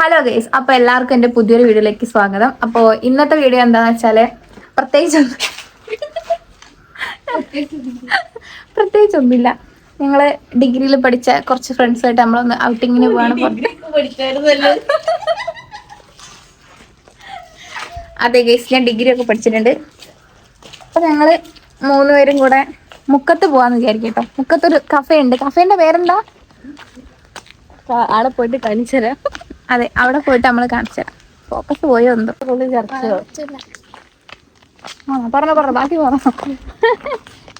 Hello guys അപ്പൊ എല്ലാവർക്കും എന്റെ പുതിയൊരു വീഡിയോയിലേക്ക് സ്വാഗതം. അപ്പോ ഇന്നത്തെ വീഡിയോ എന്താണെന്ന് വെച്ചാൽ പ്രത്യേകിച്ച് പ്രത്യേകിച്ചൊന്നുമില്ല. ഞങ്ങൾ ഡിഗ്രിയിൽ പഠിച്ച കുറച്ച് ഫ്രണ്ട്സായിട്ട് നമ്മളൊന്ന് ഔട്ടിങ്ങിന് പോവാണ്. അതെ ഗൈസ് ഞാൻ ഡിഗ്രി ഒക്കെ പഠിച്ചിട്ടുണ്ട്. അപ്പൊ ഞങ്ങൾ മൂന്നുപേരും കൂടെ മുക്കത്ത് പോവാന്ന് വിചാരിക്കും കേട്ടോ. മുക്കത്തൊരു കഫേ ഉണ്ട്. കഫേന്റെ പേരെന്താ? ആളെ പോയിട്ട് കാണിച്ചുതരാം. അതെ അവിടെ പോയിട്ട് നമ്മൾ കാണിച്ചു തരാം. ഫോക്കസ് പോയോ എന്തോ ചർച്ച ആ പറഞ്ഞോ പറഞ്ഞോ ബാക്കി പറഞ്ഞോ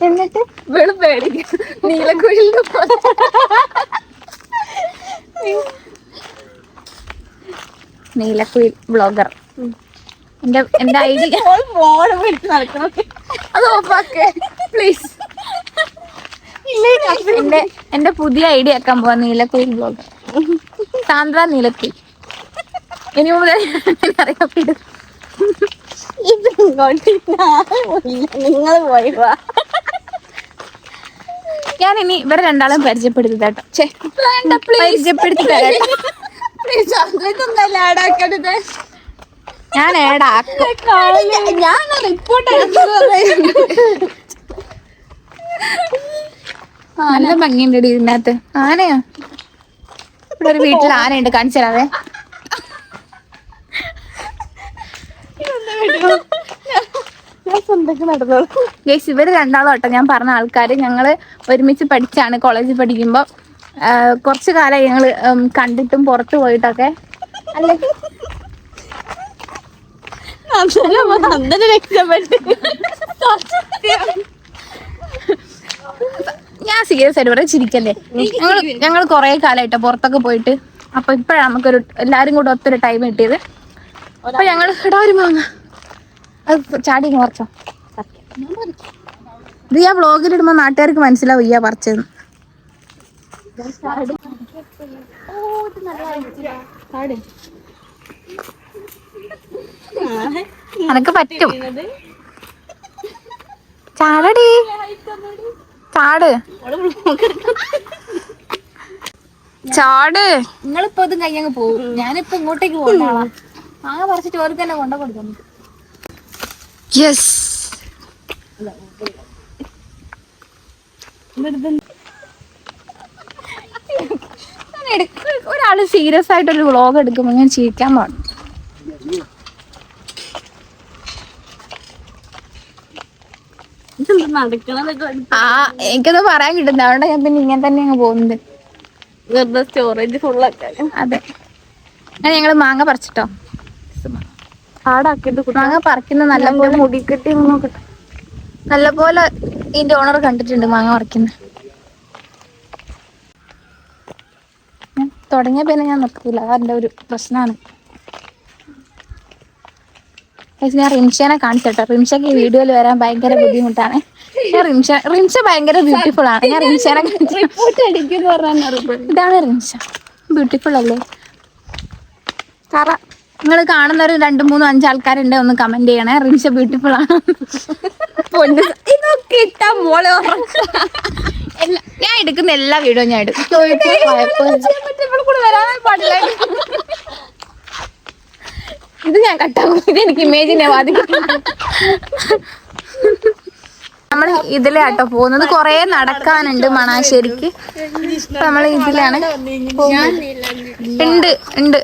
എന്നിട്ട് വെളുപ്പേടി നീലക്കുഴിയിൽ പോലെ. നീലക്കുയിൽ ബ്ലോഗർ എന്റെ എന്റെ ഐഡി അത് ഓഫാക്കേ. പ്ലീസ്. എന്റെ എന്റെ പുതിയ ഐഡിയ ആക്കാൻ പോവാ നീലക്കുയിൽ ബ്ലോഗർ സാന്ദ്ര നിലത്തി. ഇനി മുതൽ അറിയപ്പെടും. നിങ്ങൾ പോയി വാ ഞാൻ ഇനി ഇവരെ രണ്ടാളും പരിചയപ്പെടുത്തി കേട്ടോ. പരിചയപ്പെടുത്തി ഞാൻ ഞാൻ റിപ്പോർട്ട് നല്ല ഭംഗിയുണ്ട് ഇതിനകത്ത്. ആനയാ? ഇവിടെ ഒരു വീട്ടിൽ ആനയുണ്ട് കാണിച്ചു തരാവേ. നടന്നത് ഗേസ് ഇവർ രണ്ടാളും കേട്ടോ ഞാൻ പറഞ്ഞ ആൾക്കാര്. ഞങ്ങൾ ഒരുമിച്ച് പഠിച്ചാണ് കോളേജിൽ പഠിക്കുമ്പോ. കുറച്ചു കുറച്ച് കാലം ഞങ്ങൾ കണ്ടിട്ടും പുറത്തു പോയിട്ടൊക്കെ. അല്ലെ? രക്ഷപ്പെട്ട്. ഞാൻ സീരിയസ് ആയിട്ട് പറയാം ചിരിക്കല്ലേ? ഞങ്ങൾ ഞങ്ങൾ കുറെ കാലമായിട്ടോ പുറത്തൊക്കെ പോയിട്ട്. അപ്പൊ ഇപ്പഴാണ് നമുക്കൊരു എല്ലാരും കൂടെ ഒത്തിരി ടൈം കിട്ടിയത്. അപ്പൊ ഞങ്ങൾ ഇടാ ഒരു മാങ്ങ. അത് ചാടി കുറച്ചോ ഇത് ഞാൻ വ്ളോഗിലിടുമ്പോ നാട്ടുകാർക്ക് മനസ്സിലാവും ഇയ്യാ പറിച്ചതെന്ന് അനക്ക് പറ്റും. ചാടടി. ചാട്. ചാട്. നിങ്ങളിപ്പോ ഇതും കഴിഞ്ഞങ്ങ് പോകും. ഞാനിപ്പോ ഇങ്ങോട്ടേക്ക് പോകുന്ന ആളാ. മാങ്ങ പറിച്ചിട്ട് ഓർക്ക് തന്നെ കൊണ്ട കൊടുക്കുന്നു യെസ് ഒരാൾ സീരിയസ് ആയിട്ട് ഒരു വ്ളോഗ് എടുക്കുമ്പോ ഞാൻ ചിരിക്കാൻ പാടും ആ എനിക്കത് പറയാൻ കിട്ടുന്ന അതുകൊണ്ട് ഞാൻ പിന്നെ ഇങ്ങനെ തന്നെ അങ്ങ് പോകുന്നത്. വെറുതെ സ്റ്റോറേജ് ഫുള്ളൊക്കെ അതെ. ഞാൻ ഞങ്ങൾ മാങ്ങ പറിച്ചിട്ടോ? മാങ്ങ പറിക്കുന്ന നല്ല പോലെ മുടിക്കെട്ടി നല്ല പോലെ ഇതിന്റെ ഓണർ കണ്ടിട്ടുണ്ട് മാങ്ങ പറിക്കുന്നത്. ഞാൻ തുടങ്ങിയ പിന്നെ ഞാൻ നിർത്തില്ല അതെന്റെ ഒരു പ്രശ്നമാണ്. ഞാൻ റിംഷനെ കാണിച്ചോട്ടോ റിംഷക്ക് ഈ വീഡിയോയിൽ വരാൻ ഭയങ്കര ബുദ്ധിമുട്ടാണ് ഞാൻ റിംഷ റിംഷ ഭയങ്കര ബ്യൂട്ടിഫുൾ ആണ് ഞാൻ റിംഷനെ ഇതാണ് റിംഷ ബ്യൂട്ടിഫുൾ അല്ലേ കറ നിങ്ങൾ കാണുന്ന ഒരു രണ്ട് മൂന്ന് അഞ്ച് ആൾക്കാരുണ്ട് ഒന്ന് കമന്റ് ചെയ്യണേ റിംഷ ബ്യൂട്ടിഫുൾ ആണ് ഇതൊക്കെ ഇട്ടാ മോളെ ഞാൻ എടുക്കുന്ന എല്ലാ വീഡിയോ ഞാൻ എടുക്കും ഇത് ഞാൻ കട്ടാക്കും ഇത് എനിക്ക് ഇമേജിനെ ബാധിക്കും. നമ്മൾ ഇതിലാട്ടോ പോകുന്നത്. കൊറേ നടക്കാനുണ്ട് മണാശ്ശേരിക്ക്. നമ്മൾ ഇതിലാണ്. ഉണ്ട് ഉണ്ട്.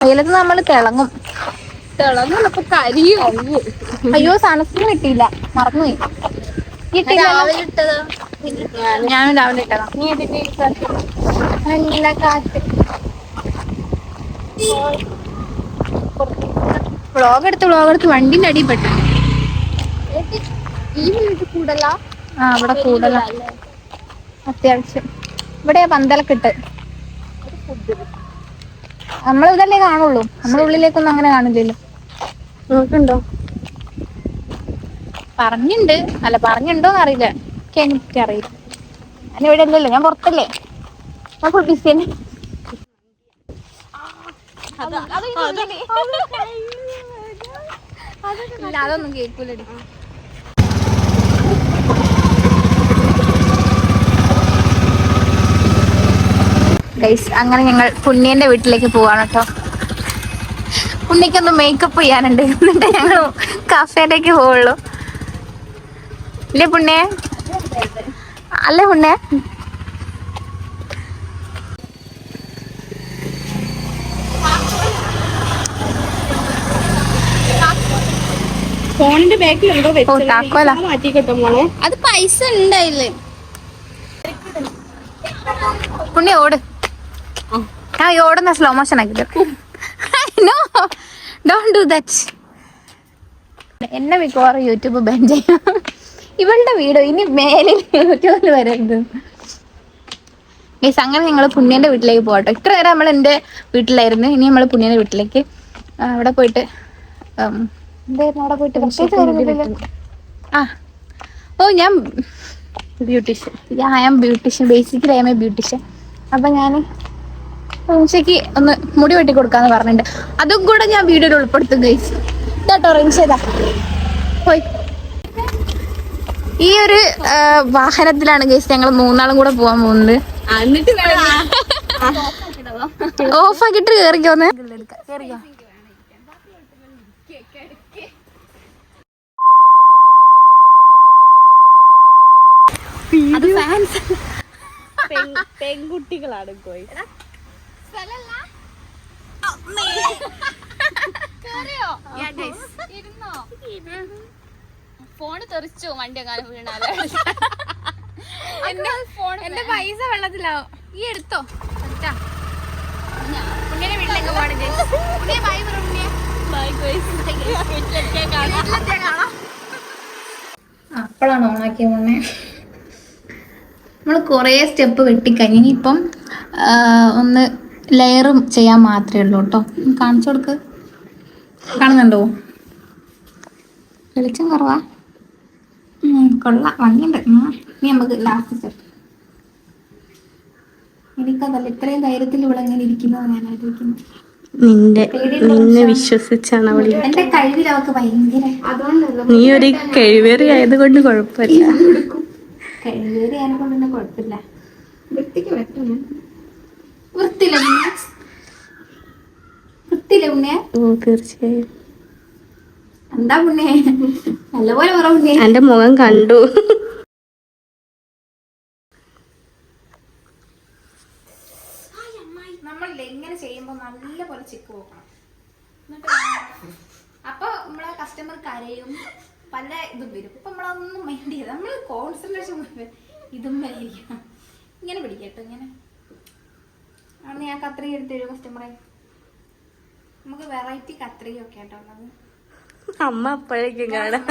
വെയിലത്ത് നമ്മൾ തിളങ്ങും. കരിയോ അയ്യോ. സൺസ്ക്രീൻ കിട്ടിയില്ല. മറന്നുപോയി. ഞാനും രാവിലെ ഇട്ടതാ. നീ ഇതിന്റെ ഇൻസാറ്റ് നല്ല കാറ്റ്. വ്ളോഗ് എടുത്ത് വ്ളോഗ് എടുത്ത് വണ്ടിന്റെ അടിയിൽ പെട്ടു. ഈ വീട്ടിൽ കൂടല? ആ അവിടെ കൂടുതലാ അത്യാവശ്യം. ഇവിടെ പന്തലൊക്കെ ഇട്ട് നമ്മൾ ഇതല്ലേ കാണുള്ളൂ നമ്മുടെ ഉള്ളിലേക്കൊന്നും അങ്ങനെ കാണില്ലല്ലോ. നോക്കുണ്ടോ പറഞ്ഞിണ്ട്. അല്ല പറഞ്ഞിണ്ടോന്ന് അറിയില്ല. എനിക്ക് അറിയില്ല ഞാൻ ഇവിടെ അല്ലല്ലോ ഞാൻ പുറത്തല്ലേ? ഞാൻ ഫുൾ ബിസി തന്നെ അതൊന്നും കേൾക്കൂലടി ഗൈസ് അങ്ങനെ ഞങ്ങൾ പുണ്യന്റെ വീട്ടിലേക്ക് പോവാണ് കേട്ടോ. പുണ്യക്കൊന്ന് മേക്കപ്പ് ചെയ്യാനുണ്ട്. എന്നിട്ട് ഞങ്ങൾ കഫേയിലേക്ക് പോവുള്ളൂ. ഇല്ലേ പുണ്യ? അല്ലേ പുണ്യ? ഫോണിന്റെ ബാക്കിൽ എന്തോ ഓ താക്കോല. മാറ്റി കിട്ടും മോളെ. അത് പൈസ ഉണ്ടായില്ലേ പുണ്യ ഓട്. ആ ഓടുന്ന സ്ലോ മോഷൻ ആക്കി നോ ഡോണ്ട് ഡു ദാറ്റ് എന്നെ മിക്കവാറും യൂട്യൂബ് ബാൻ ചെയ്യാം. ഇവളുടെ വീഡിയോ ഇനി മേലിൽ യൂട്യൂബിൽ വരരുത്. മീസ് അങ്ങനെ ഞങ്ങൾ പുണ്യന്റെ വീട്ടിലേക്ക് പോകട്ടോ. ഇത്ര നേരം നമ്മൾ എന്റെ വീട്ടിലായിരുന്നു. ഇനി നമ്മൾ പുണ്യന്റെ വീട്ടിലേക്ക് അവിടെ പോയിട്ട് എന്തായിരുന്നു അവിടെ പോയിട്ട് പ്രത്യേകിച്ച് ആ. ഓ ഞാൻ beautician. I am beautician. Basically I am a beautician. അപ്പൊ ഞാൻ റിൻഷയ്ക്ക് ഒന്ന് മുടി വെട്ടി കൊടുക്കാന്ന് പറഞ്ഞിട്ടുണ്ട്. അതും കൂടെ ഞാൻ വീഡിയോയിൽ ഉൾപ്പെടുത്തും ഗൈസ് കേട്ടോ റിൻഷ ചെയ്താ പോയി. ഈ ഒരു വാഹനത്തിലാണ് ഗൈസ് ഞങ്ങൾ മൂന്നാളും കൂടെ പോവാൻ പോകുന്നത്. ഓഫ് ആക്കിട്ട് കേറിക്കോന്ന് കേറിക്കോ അത് ഫാൻസ് പെൺകുട്ടികളാണ് കോയി ഫോണ് തെറിച്ചു വണ്ടി അങ്ങനെ വീണാൽ എന്റെ ഫോൺ എന്റെ പൈസ വെള്ളത്തിലാവും. ഈ എടുത്തോ. എടുത്താ. പുണ്യന്റെ വീട്ടിലേക്ക് പോകണം ഗൈസ് പുണ്യ ബൈ പുണ്യ അപ്പോഴാണ് ഓണാക്കിയ മുന്നേ നമ്മൾ കുറേ സ്റ്റെപ്പ് വെട്ടിക്കഴിഞ്ഞ് ഇനിയിപ്പം ആ, ഒന്ന് ലെയറും ചെയ്യാൻ മാത്രമേ ഉള്ളൂ കേട്ടോ. കാണിച്ചു കൊടുക്ക്. കാണുന്നുണ്ടോ? വെളിച്ചം കുറവാ. കൊള്ള. ഭംഗിയുണ്ട്. ഇനി നമുക്ക് ലാസ്റ്റ് സ്റ്റെപ്പ് എനിക്കതല്ല ഇത്രയും ധൈര്യത്തിൽ ഇവിടെ ഇങ്ങനെ ഇരിക്കുന്നത് ഞാൻ ആലോചിക്കുന്നു. നിന്റെ നിന്നെ. വിശ്വസിച്ചാണ് അവൾ എന്റെ കഴിവിൽ അവൾക്ക് ഭയങ്കര നീ ഒരു കഴിവേറി ആയതുകൊണ്ട് കുഴപ്പമില്ല. കഴിവേറി കൊണ്ടൊന്നും കുഴപ്പമില്ല. വൃത്തിക്ക് പറ്റും വൃത്തിയില്ല? വൃത്തിയില്ല ഓ തീർച്ചയായും. എന്താ പുണ്യേ നല്ലപോലെ പറ എന്റെ മുഖം കണ്ടു. നമ്മൾ എങ്ങനെ ചെയ്യുമ്പോൾ നല്ല പോലെ ചെക്ക് പോക്കണം. അപ്പൊ നമ്മളെ കസ്റ്റമർ കരയും പല ഇതും വരും. ഇപ്പൊ നമ്മളതൊന്നും മൈൻഡ് ചെയ്ത് നമ്മൾ കോൺസെൻട്രേഷൻ ഇതും വരെ ഇങ്ങനെ പിടിക്കട്ടോ ഇങ്ങനെ. അന്ന് ഞാൻ കത്രിക എടുത്തു തരും കസ്റ്റമറെ നമുക്ക് വെറൈറ്റി കത്രികയൊക്കെ ആട്ടോ ഉള്ളത്. അമ്മ അപ്പോഴേക്കും കാണാം.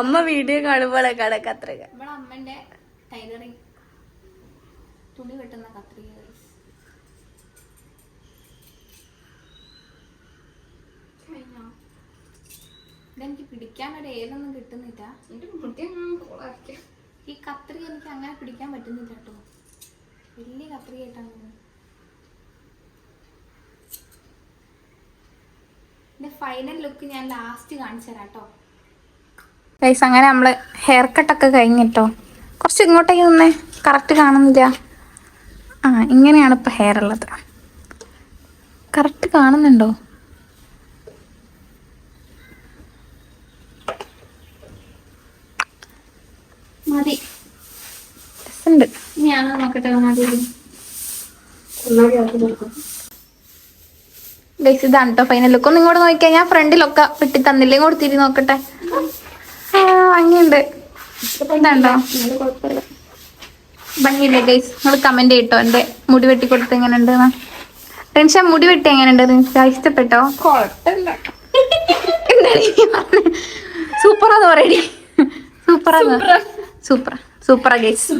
അമ്മ വീഡിയോ കാണുമ്പോഴേ കാണാം കത്രിക. ഇവിടെ അമ്മന്റെ ടൈലറിങ് തുണി വെട്ടുന്ന കത്രിക എനിക്ക് പിടിക്കാനൊരു ഏതൊന്നും പിടിക്കാൻ ഒരു ഏലൊന്നും കിട്ടുന്നില്ല ഈ കത്രിക എനിക്ക് അങ്ങനെ പിടിക്കാൻ പറ്റുന്നില്ല കേട്ടോ. വലിയ കത്രികയായിട്ടാണ് തോന്നുന്നത് ഇതിന്റെ ഫൈനൽ ലുക്ക് ഞാൻ ലാസ്റ്റ് കാണിച്ചു തരാം കേട്ടോ ഗൈസ് അങ്ങനെ നമ്മൾ ഹെയർ കട്ടൊക്കെ കഴിഞ്ഞിട്ടോ. കുറച്ച് ഇങ്ങോട്ടേക്ക് നിന്നേ. കറക്റ്റ് കാണുന്നില്ല. ആ ഇങ്ങനെയാണ് ഇപ്പൊ ഹെയർ ഉള്ളത്. കറക്റ്റ് കാണുന്നുണ്ടോ? മതി. രസമുണ്ട് ഞാൻ നോക്കട്ടെ മതി. ഗൈസ് ഇതാണ് കേട്ടോ ഫൈനൽ ലുക്ക് ഒന്ന് ഇങ്ങോട്ട് നോക്കിയാൽ ഞാൻ ഫ്രണ്ടിലൊക്കെ വെട്ടി തന്നില്ലേ ഇങ്ങോട്ട് തിരി നോക്കട്ടെ. ഭംഗിയുണ്ട്. ഇതാണ്ടോ? ഭംഗിയില്ലേ ഗൈസ്? നിങ്ങൾ കമന്റ് ചെയ്യട്ടോ എന്റെ മുടി വെട്ടി കൊടുത്ത് എങ്ങനെയുണ്ട് റിൻഷ മുടി വെട്ടി എങ്ങനെയുണ്ട്? റിൻഷ ഇഷ്ടപ്പെട്ടോ? സൂപ്പറാന്ന് പറയടി. സൂപ്പറാന്ന്. സൂപ്പർ സൂപ്പറാ ഗൈസ്.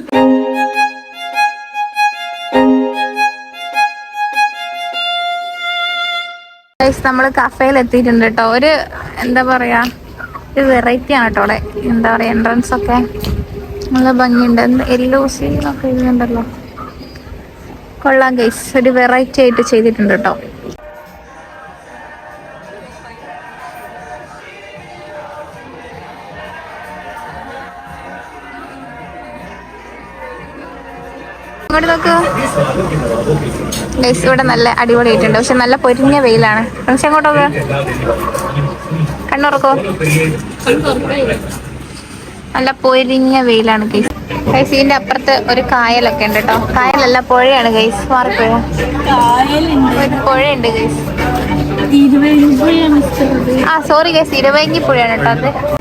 നമ്മൾ കഫേയിൽ എത്തിയിട്ടുണ്ട് കേട്ടോ. ഒരു എന്താ പറയാ ഒരു വെറൈറ്റി ആണ് കേട്ടോ അവിടെ. എന്താ പറയാ എൻട്രൻസ് ഒക്കെ. നല്ല ഭംഗിയുണ്ട്. എല്ലോ സീനൊക്കെ എഴുതുന്നുണ്ടല്ലോ കൊള്ളാം ഗൈസ് ഒരു വെറൈറ്റി ആയിട്ട് ചെയ്തിട്ടുണ്ട് കേട്ടോ. ഇങ്ങോട്ട് നോക്കൂ. ഗൈസ് ഇവിടെ നല്ല അടിപൊളിയായിട്ടുണ്ട്. പക്ഷെ നല്ല പൊരിഞ്ഞ വെയിലാണ്. പക്ഷെ അങ്ങോട്ടൊക്കെ കണ്ണുറക്കോ നല്ല പൊരിഞ്ഞ വെയിലാണ് ഗൈസ് ഗൈസ് ഇതിന്റെ അപ്പുറത്ത് ഒരു കായലൊക്കെ ഉണ്ട് കേട്ടോ കായലല്ല പുഴയാണ് ഗൈസ് മാറിപ്പുഴ ഒരു പുഴയുണ്ട് ഗൈസ് ആ സോറി ഗൈസ് ഇരുവങ്കി പുഴയാണ് കേട്ടോ അത്.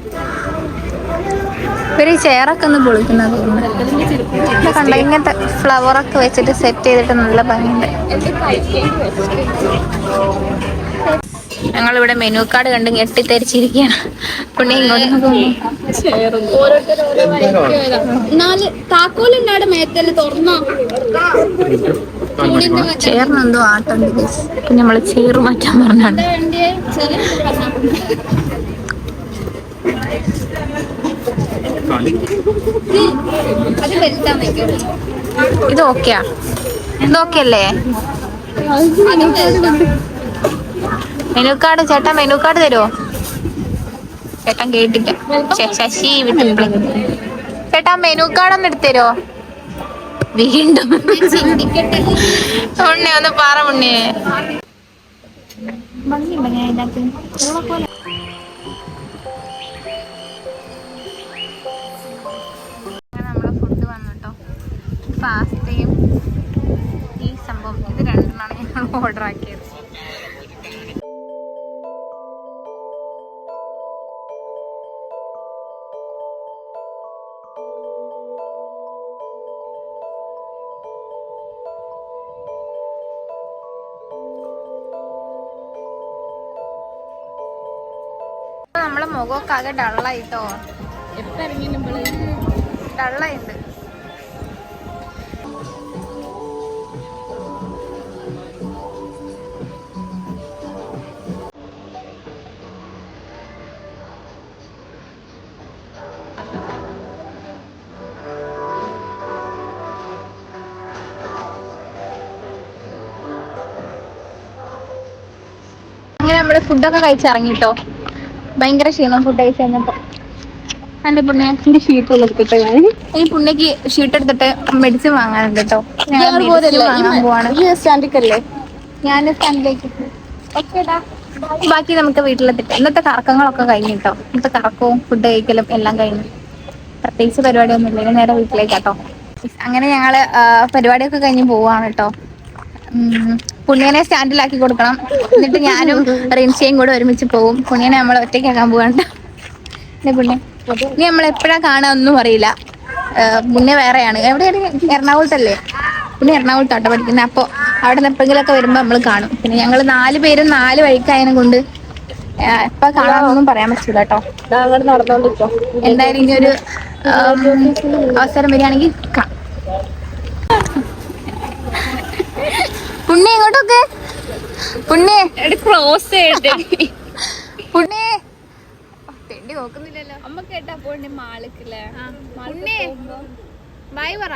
ഇവർ ചെയറൊക്കെ ഒന്ന് പൊളിക്കുന്നത് തോന്നുന്നു കണ്ട ഇങ്ങനത്തെ ഫ്ലവറൊക്കെ വെച്ചിട്ട് സെറ്റ് ചെയ്തിട്ട് നല്ല ഭംഗിയുണ്ട്. ഞങ്ങളിവിടെ മെനു കാർഡ് കണ്ട് ഞെട്ടിത്തെരിച്ചിരിക്കുകയാണ് പിന്നെ. ഇങ്ങോട്ട് ചേർന്നെന്തോ ആട്ടുണ്ട്. പിന്നെ നമ്മൾ ചേറ് മാറ്റാൻ പറഞ്ഞാണ്. വലുതാ ഇത് ഓക്കെയാ? അല്ലേ മെനു കാർഡ് ചേട്ടാ മെനു കാർഡ് തരുമോ ചേട്ടൻ കേട്ടില്ല ശ്ശെ, ചേട്ടാ മെനു കാർഡ് ഒന്ന് എടുത്തരോ വീണ്ടും. ഉണ്ണി ഒന്ന് പറ ഉണ്ണിയെ ഭംഗിയുണ്ടോ ഞാൻ ഇതിനകത്ത് നമ്മളെ മുഖമൊക്കെ ആകെ ഡള്ളായിട്ടോ. ഡള്ളായിട്ട് അങ്ങനെ ഫുഡൊക്കെ കഴിച്ചിറങ്ങിട്ടോ? ഭയങ്കര ക്ഷീണം ഫുഡ് കഴിച്ച് കഴിഞ്ഞപ്പോ. എന്റെ പുണ്യത്തിന്റെ ഷീറ്റ് എടുത്തിട്ട് ഞാൻ ഈ പുണ്യക്ക് ഷീറ്റ് എടുത്തിട്ട് മെഡിസിൻ വാങ്ങാനുണ്ട് കേട്ടോ സ്റ്റാൻഡിക്കല്ലേ ഞാൻ സ്റ്റാൻഡിലേക്ക് ഓക്കേടാ. ബാക്കി നമുക്ക് വീട്ടിലെത്തിട്ട് ഇന്നത്തെ കറക്കങ്ങളൊക്കെ കഴിഞ്ഞു കേട്ടോ ഇന്നത്തെ കറക്കവും ഫുഡ് കഴിക്കലും എല്ലാം കഴിഞ്ഞു. പ്രത്യേകിച്ച് പരിപാടിയൊന്നും ഇല്ലെങ്കിൽ നേരെ നേരെ വീട്ടിലേക്കാട്ടോ അങ്ങനെ ഞങ്ങൾ പരിപാടിയൊക്കെ കഴിഞ്ഞ് പോവാണ് കേട്ടോ പുണ്യനെ സ്റ്റാൻഡിലാക്കി കൊടുക്കണം. എന്നിട്ട് ഞാനും റിൻഷയും കൂടെ ഒരുമിച്ച് പോകും പുണ്യനെ നമ്മൾ ഒറ്റയ്ക്കാക്കാൻ പോകണ്ട ഇനി നമ്മൾ എപ്പോഴാ കാണാൻ ഒന്നും അറിയില്ല മുന്നേ വേറെയാണ്. എവിടെയാണ്? എറണാകുളത്തല്ലേ? പുണ്യ എറണാകുളത്താട്ടോ പഠിക്കുന്നത്. അപ്പോൾ അവിടെ നിന്ന് എപ്പോഴെങ്കിലുമൊക്കെ വരുമ്പോൾ നമ്മൾ കാണും. പിന്നെ ഞങ്ങൾ നാല് പേരും നാല് വഴിക്കായതിനെ കൊണ്ട് ഇപ്പൊ കാണാനൊന്നും പറയാൻ പറ്റൂല കേട്ടോ എന്തായാലും ഇനി ഒരു അവസരം വരികയാണെങ്കിൽ കാണാം പുണ്യ ഇങ്ങോട്ടൊക്കെ പുണ്യേ തെണ്ടി നോക്കുന്നില്ലല്ലോ. അമ്മ കേട്ടാ പോണ്ടി മാളിക്കില്ലേ? ബൈ പറ.